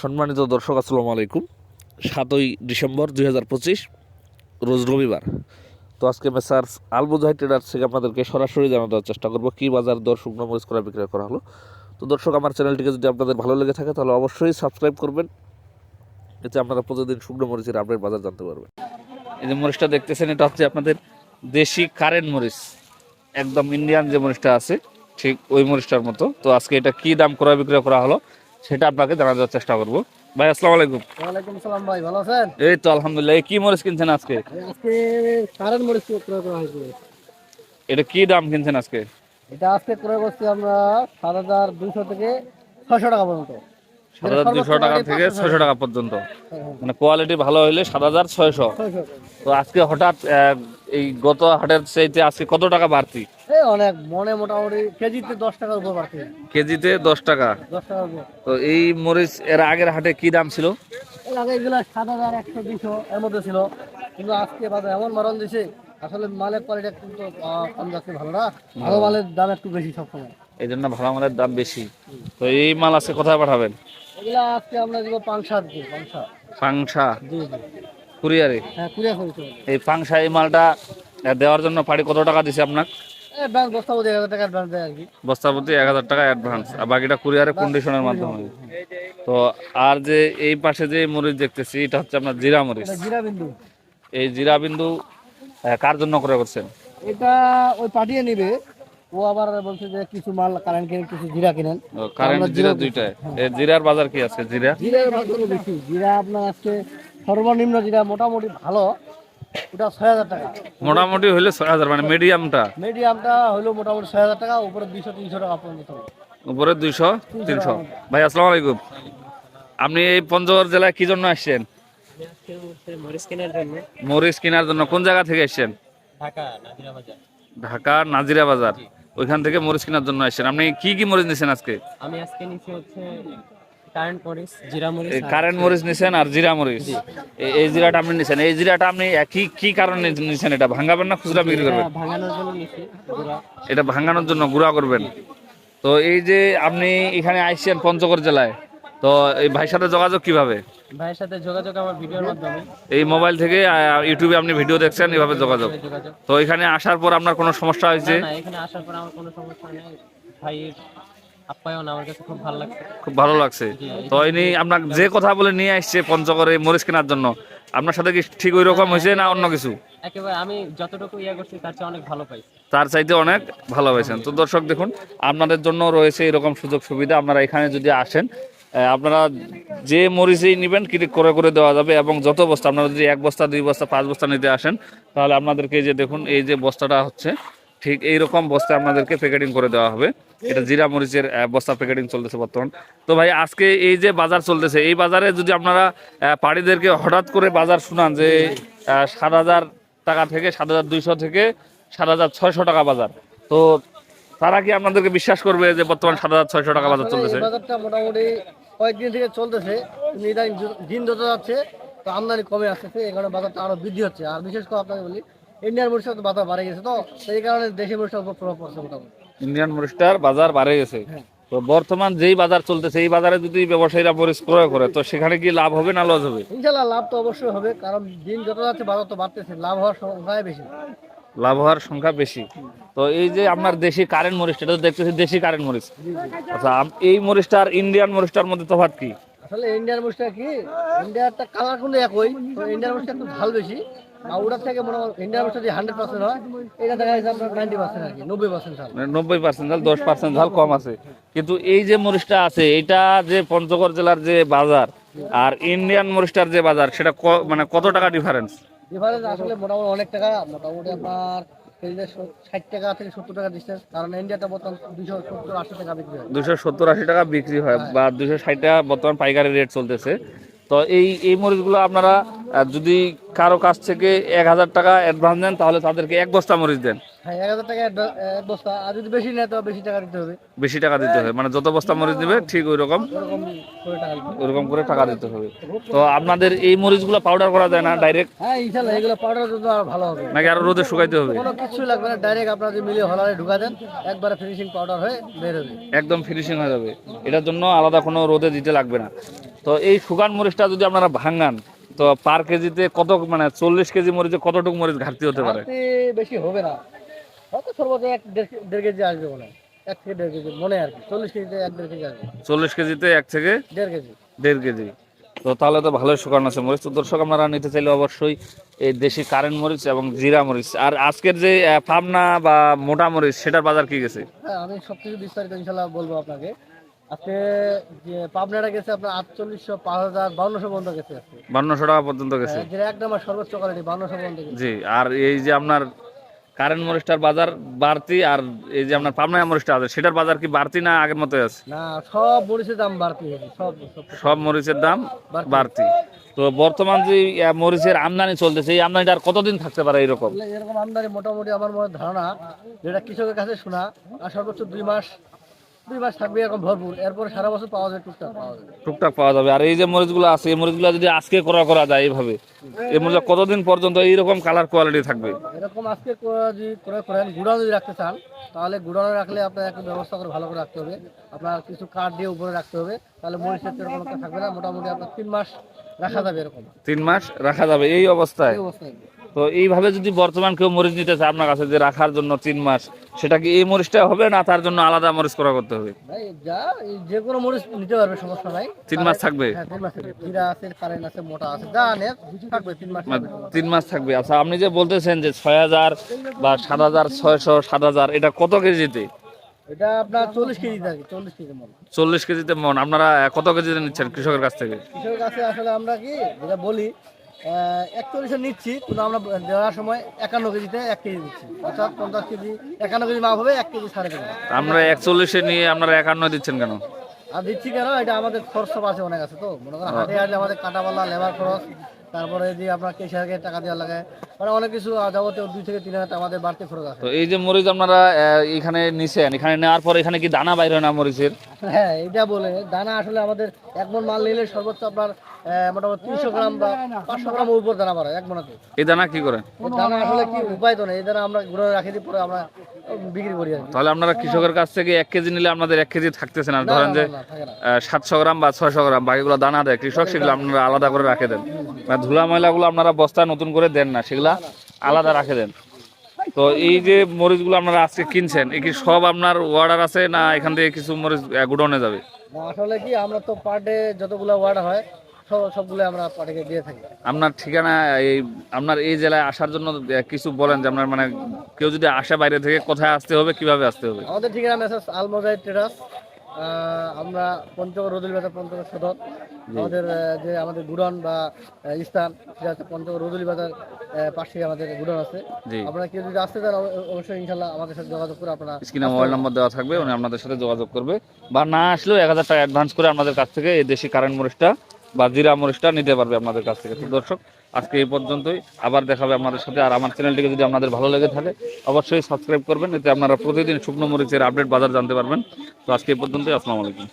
সম্মানিত দর্শক, আসসালামু আলাইকুম। সাতই ডিসেম্বর দুই হাজার পঁচিশ, রোজ রবিবার। তো আজকে মেসার আলবুজাই ট্রেডার্স থেকে আপনাদেরকে সরাসরি জানানোর চেষ্টা করব, কী বাজার দর, শুকনো মরিচ করা, বিক্রয় করা হলো। তো দর্শক, আমার চ্যানেলটিকে যদি আপনাদের ভালো লেগে থাকে, তাহলে অবশ্যই সাবস্ক্রাইব করবেন। এতে আপনারা প্রতিদিন শুকনো মরিচের আপডেট বাজার জানতে পারবেন। এই যে মরিচটা দেখতেছেন, এটা হচ্ছে আপনাদের দেশি কারেন্ট মরিচ। একদম ইন্ডিয়ান যে মরিচটা আছে, ঠিক ওই মরিচটার মতো। তো আজকে এটা কি দাম করা বিক্রয় করা হলো সেটা আপনাকে জানা দেওয়ার চেষ্টা করব। ভাই আসসালামু আলাইকুম। ওয়ালাইকুম সালাম ভাই ভালো আছেন? এই তো আলহামদুলিল্লাহ। কি মরিচ কিনছেন আজকে? আজকে কারেন্ট মরিচ ক্রয় করা হয়েছে। এটা কি দাম কিনছেন আজকে? এটা আজকে ক্রয় করছি আমরা সাত হাজার দুইশো থেকে ছয়শো টাকা পর্যন্ত। সাত হাজার দুশো টাকা থেকে ছয়শো টাকা পর্যন্ত। মানে কোয়ালিটি ভালো হইলে সাত হাজার ছয়শো। তো আজকে হঠাৎ এই গত হাটের চাইতে আজকে কত টাকা বাড়তি? অনেক মনে মোটামুটি কেজিতে দশ টাকার উপর বাড়ছে কেজিতে দশ টাকা। দশ টাকার উপর। তো এই মরিচ এর আগের হাটে কি দাম ছিল? এর আগে এগুলো সাত হাজার একশো দুইশো এর মধ্যে ছিল। কিন্তু আজকে বাজার এমন মারণ দিছে আসলে মালের কোয়ালিটি আহ, কম যাচ্ছে ভালো না। ভালো মালের দাম একটু বেশি সবসময়। এই জন্য ভালো মালের দাম বেশি। তো এই মাল আজকে কোথায় পাঠাবেন? এগুলো আজকে আমরা দিব পাংশা দিয়ে পাংশা পাংশা? জি জি। কুরিয়ারে? হ্যাঁ কুড়িয়া করেছে এই পাংশা এই মালটা দেওয়ার জন্য পাড়ি কত টাকা দিছে আপনার? এক হাজার টাকা অ্যাডভান্স আর কি। বস্তাপতি এক হাজার টাকা অ্যাডভান্স আর বাকিটা কুরিয়ারে কন্ডিশনের মাধ্যমে। তো আর যে এই পাশে যে মরিচ দেখতেছি এটা হচ্ছে আপনার জিরা মরিচ। জিরা বিন্দু। এই জিরা বিন্দু কার জন্য করে করছেন? এটা ওই পাঠিয়ে নিবে। ও আবার বলছে যে কিছু মাল কারেন্ট কিনেন কিছু জিরা কিনেন। কারেন্ট জিরা এই জিরার বাজার কি আছে? জিরা? জিরার বেশি। জিরা আপনার আজকে সর্বনিম্ন জিরা মোটামুটি ভালো। ওটা ছয় হাজার টাকা। মোটামুটি হইলে ছয় হাজার মানে মিডিয়ামটা মিডিয়ামটা হলো মোটামুটি ছয় হাজার টাকা উপরে দুইশো তিনশো টাকা পর্যন্ত। উপরে দুইশো তিনশো ভাই আসসালামু আলাইকুম। আপনি এই পঞ্চগড় জেলায় কি জন্য আসছেন? মরিচ কেনার জন্য। কোন জায়গা থেকে আসছেন? ঢাকা নাজিরা বাজার ওইখান থেকে মরিচ কেনার জন্য আসছেন। আপনি কি কি মরিচ নিছেন আজকে? আমি আজকে হচ্ছে কারেন্ট মরিচ নিছেন আর জিরা মরিচ। এই- জিরাটা আপনি নিছেন। এই জিরাটা আপনি কি কি কারণে নিছেন এটা? ভাঙাবেন না খুচরা বিক্রি করবেন? নিচ্ছি এটা ভাঙানোর জন্য গুঁড়া করবেন। তো এই যে আপনি এখানে আইসছেন পঞ্চগড় জেলায় তো এই ভাইয়ের সাথে যোগাযোগ কীভাবে? ভাইয়ের সাথে যোগাযোগ আমার ভিডিওর মাধ্যমে। এই মোবাইল থেকে ইউটিউবে আপনি ভিডিও দেখছেন এইভাবে যোগাযোগ। তো এখানে আসার পর আপনার কোনো সমস্যা হয়েছে? না এখানে আসার পর আমার কোনো সমস্যা নেই। ভাইয়ের আপ্যায়ন আমার কাছে খুব ভালো লাগছে। খুব ভালো লাগছে। তো ইনি আপনার যে কথা বলে নিয়ে আসছে পঞ্চগড়ে মরিচ কেনার জন্য আপনার সাথে কি ঠিক ওই রকম হয়েছে না অন্য কিছু? একেবারে আমি যতটুকু ইয়ে করছি তার চেয়ে অনেক ভালো পাইছি। তার চাইতে অনেক ভালো হয়েছেন তো দর্শক দেখুন আপনাদের জন্য রয়েছে এরকম সুযোগ সুবিধা আপনারা এখানে যদি আসেন আপনারা যে মরিচেই নেবেন ক্লিক করে করে দেওয়া যাবে এবং যত বস্তা আপনারা যদি এক বস্তা দুই বস্তা পাঁচ বস্তা নিতে আসেন তাহলে আপনাদেরকে যে দেখুন এই যে বস্তাটা হচ্ছে ঠিক এই রকম বস্তা আপনাদেরকে প্যাকেটিং করে দেওয়া হবে। এটা জিরা মরিচের বস্তা প্যাকেটিং চলতেছে বর্তমান। তো ভাই, আজকে এই যে বাজার চলতেছে, এই বাজারে যদি আপনারা পাড়িদেরকে হঠাৎ করে বাজার শুনান যে সাত হাজার টাকা থেকে সাত হাজার দুইশো থেকে সাত হাজার ছয়শো টাকা বাজার, তো তারা কি আপনাদেরকে বিশ্বাস করবে যে বর্তমান সাত হাজার ছয়শো টাকা বাজার চলতেছে? কয়েকদিন থেকে চলতেছে দিন যত যাচ্ছে, তো আমদানি কমে আসতেছে কারণে বাজারটা আরও বৃদ্ধি হচ্ছে। আর বিশেষ করে আপনাকে বলি ইন্ডিয়ান মরিচের বাজার বাড়ে গেছে তো সেই কারণে দেশি মরিচের উপর প্রভাব পড়ছে মোটামুটি। ইন্ডিয়ান মরিচটার বাজার বাড়ে গেছে। হ্যাঁ। তো বর্তমান যেই বাজার চলতেছে এই বাজারে যদি ব্যবসায়ীরা মরিচ ক্রয় করে তো সেখানে কি লাভ হবে না লস হবে? ইনশাল্লাহ লাভ তো অবশ্যই হবে কারণ দিন যত যাচ্ছে বাজার তো বাড়তেছে লাভ হওয়ার সংখ্যাই বেশি। লাভ হওয়ার সংখ্যা বেশি। তো এই যে আপনার দেশি কারেন্ট মরিচ এটা তো দেখতেছি দেশি কারেন্ট মরিচ। আচ্ছা এই মরিচটা আর ইন্ডিয়ান মরিচটার মধ্যে তফাৎ কি? আসলে ইন্ডিয়ান মরিচটা কি? কালার কিন্তু একই তো ইন্ডিয়ান মরিচটা একটু ঝাল বেশি। থেকে মোটামুটি ইন্ডিয়ান মরিচটা যে হান্ড্রেড পার্সেন্ট হয় এটা দেখা যাচ্ছে আপনার নাইনটি পার্সেন্ট আর কি নব্বই পার্সেন্ট ঝাল। মানে নব্বই পার্সেন্ট ঝাল দশ পার্সেন্ট ঝাল কম আছে। কিন্তু এই যে মরিচটা আছে এটা যে পঞ্চগড় জেলার যে বাজার আর ইন্ডিয়ান মরিচটার যে বাজার সেটা মানে কত টাকা ডিফারেন্স ডিফারেন্স আসলে মোটামুটি অনেক টাকা মোটামুটি আপনার কেজিতে ষাট টাকা থেকে সত্তর টাকা দিচ্ছে। কারণ বর্তমান দুশো সত্তর আশি টাকা বিক্রি হয়। দুশো সত্তর আশি টাকা বিক্রি হয় বা দুশো ষাট টাকা বর্তমান পাইকারি রেট চলতেছে। তো এই এই মরিচগুলো আপনারা যদি কারও কাছ থেকে এক হাজার টাকা অ্যাডভান্স দেন তাহলে তাদেরকে এক বস্তা মরিচ দেন। হ্যাঁ এক হাজার টাকা এক- এক বস্তা। আর যদি বেশি নেয় তো বেশি টাকা দিতে হবে। বেশি টাকা দিতে হবে। মানে যত বস্তা মরিচ দিবে ঠিক ওই রকম ওরকম করে টাকা দিতে হবে। তো আপনাদের এই মরিচগুলো পাউডার করা যায় না ডাইরেক্ট হ্যাঁ এগুলো পাউডার আরও ভালো হবে। নাকি আরও রোদে শুকাইতে হবে? কোনো কিছুই লাগবে না ডাইরেক্ট আপনার যে মিলে হলারে ঢুকা দেন একবারে ফিনিশিং পাউডার হয়ে বের হবে একদম ফিনিশিং হয়ে যাবে। এটার জন্য আলাদা কোনো রোদে দিতে লাগবে না। তো এই শুকান মরিচটা যদি আপনারা ভাঙান তো পার কেজিতে কত মানে চল্লিশ কেজি মরিচে কতটুকু মরিচ ঘাটতি হতে পারে? বেশি হবে না। হয়তো সর্বোচ্চ এক দেড় কেজি আসবে মনে হয়। এক থেকে দেড় কেজি মনে আর কি। চল্লিশ কেজিতে এক দেড় কেজি আসবে। চল্লিশ কেজিতে এক থেকে দেড় কেজি। দেড় কেজি। তো তাহলে তো ভালোই শুকান আছে মরিচ। তো দর্শক আপনারা নিতে চাইলে অবশ্যই এই দেশি কারেন্ট মরিচ এবং জিরা মরিচ। আর আজকের যে পাবনা বা মোটা মরিচ সেটার বাজার কি গেছে? হ্যাঁ আমি সব কিছু বিস্তারিত ইনশাল্লাহ বলব আপনাকে। আজকে যে পাবনাটা গেছে আপনার আটচল্লিশশো পাঁচ হাজার বাউন্নশো পর্যন্ত গেছে বান্নশো টাকা পর্যন্ত গেছে। হ্যাঁ, যেটা এক নম্বর সর্বোচ্চ কোয়ালিটি বাউন্নশো পর্যন্ত জি আর এই যে আপনার কারেন্ট মরিচটার বাজার বাড়তি আর এই যে আপনার পাবনা মরিচটা আছে সেটার বাজার কি বাড়তি না আগের মতো আছে? না সব মরিচের দাম বাড়তি সব সব। মরিচের দাম। বাড়তি। তো বর্তমান যে মরিচের আমদানি চলতেছে এই আমদানিটা আর কতদিন থাকতে পারে এরকম এরকম আমদানি মোটামুটি আমার মনে ধারণা যেটা কৃষকের কাছে শোনা আর সর্বোচ্চ দুই মাস দুই মাস থাকবে এরকম ভরপুর। এরপরে সারা বছর পাওয়া যায় টুকটাক পাওয়া যায়। টুকটাক পাওয়া যাবে। আর এই যে মরিচগুলো আছে এই মরিচগুলো যদি আজকে করা করা যায় এইভাবে এই মরিচ কতদিন পর্যন্ত এইরকম কালার কোয়ালিটি থাকবে? এরকম আজকে যদি করে করেন গুড়ানো যদি রাখতে চান তাহলে গুড়ানো রাখলে আপনার একটা ব্যবস্থা করে ভালো করে রাখতে হবে। আপনার কিছু কাঠ দিয়ে উপরে রাখতে হবে তাহলে মরিচের এরকম একটা থাকবে না। মোটামুটি আপনার তিন মাস রাখা যাবে এরকম। তিন মাস রাখা যাবে। এই অবস্থায়? এই অবস্থায়। তো এইভাবে যদি বর্তমান কেউ মরিচ নিতে চায় আপনার কাছে যে রাখার জন্য তিন মাস সেটা কি এই মরিচটা হবে না তার জন্য আলাদা মরিচ করা করতে হবে? যা কোনো মরিচ নিতে পারবে সমস্যা নাই। তিন মাস থাকবে? তিন মাস থাকবে। তিন মাস আচ্ছা আপনি যে বলতেছেন যে ছয় হাজার বা সাত হাজার ছয়শো সাত হাজার এটা কত কেজিতে? এটা আপনার চল্লিশ কেজি থাকে চল্লিশ কেজি মন। চল্লিশ কেজিতে মন। আপনারা কত কেজিতে নিচ্ছেন কৃষকের কাছ থেকে? কৃষকের কাছে আসলে আমরা কি যেটা বলি একচল্লিশে নিচ্ছি কিন্তু আমরা দেওয়ার সময় একান্ন কেজিতে এক কেজি দিচ্ছি। অর্থাৎ পঞ্চাশ কেজি একান্ন কেজি মাপ হবে এক কেজি সাড়ে কেজি আমরা একচল্লিশে নিয়ে আপনারা একান্ন দিচ্ছেন কেন? আর দিচ্ছি কেন? এটা আমাদের খরচ আছে অনেক আছে তো। মনে করেন হাটে হাটে আমাদের কাটাপাল্লা লেবার খরচ তারপরে যে আপনার কেশিয়ারকে টাকা দেওয়া লাগে মানে অনেক কিছু যাবতীয় দুই থেকে তিন হাজার আমাদের বাড়তি খরচ আছে। তো এই যে মরিচ আপনারা এখানে নিছেন এখানে নেওয়ার পর এখানে কি দানা বাইর হয় না মরিচের? হ্যাঁ এটা বলে দানা আসলে আমাদের এক মন মাল নিলে সর্বোচ্চ আপনার মোটামুটি তিনশো গ্রাম বা পাঁচশো গ্রাম উপর দানা বাড়ায় এক মনাতে এই দানা কি করেন? দানা আসলে কি উপায় তো নেই এই দানা আমরা ঘুরে রাখি দিই পরে আমরা বিক্রি করি তাহলে আপনারা কৃষকের কাছ থেকে এক কেজি নিলে আপনাদের এক কেজি থাকতেছে না? ধরেন যে সাতশো গ্রাম বা ছয়শো গ্রাম বাকিগুলো দানা দেয় কৃষক সেগুলো আপনারা আলাদা করে রাখে দেন। ধুলা ময়লাগুলো আপনারা বস্তা নতুন করে দেন না সেগুলা আলাদা রাখে দেন। তো এই যে মরিচগুলো আপনারা আজকে কিনছেন এই কি সব আপনার অর্ডার আছে না এখান থেকে কিছু মরিচ গুডনে যাবে? আসলে কি আমরা তো পার ডে যতগুলো ওয়ার্ড হয় সবগুলো আমরা দিয়ে থাকি। আপনার ঠিকানা এই আপনার এই জেলায় আসার জন্য কিছু বলেন যে আপনার মানে কেউ যদি আসে বাইরে থেকে কোথায় আসতে হবে কীভাবে আসতে হবে? আমাদের ঠিকানা মেসেজ আলমোজাই ট্রেডার্স আমরা পঞ্চগড় রদুল বাজার পঞ্চগড় সদর আমাদের যে আমাদের গুডন বা স্থান সেটা হচ্ছে পঞ্চগড় রদুলি বাজার পাশে আমাদের গুডন আছে। আপনারা কেউ যদি আসতে চান অবশ্যই ইনশাল্লাহ আমাদের সাথে যোগাযোগ করে আপনারা স্ক্রিনে মোবাইল নম্বর দেওয়া থাকবে উনি আপনাদের সাথে যোগাযোগ করবে। বা না আসলেও এক হাজার টাকা অ্যাডভান্স করে আপনাদের কাছ থেকে এই দেশি কারেন্ট মরিচটা বা জিরা মরিচটা নিতে পারবে আপনাদের কাছ থেকে। দর্শক আজকে এই পর্যন্তই। আবার দেখা হবে আমাদের সাথে। আর আমার চ্যানেলটিকে যদি আপনাদের ভালো লেগে থাকে, অবশ্যই সাবস্ক্রাইব করবেন। এতে আপনারা প্রতিদিন শুকনো মরিচের আপডেট বাজার জানতে পারবেন। তো আজকে এই পর্যন্তই। আসসালামু আলাইকুম।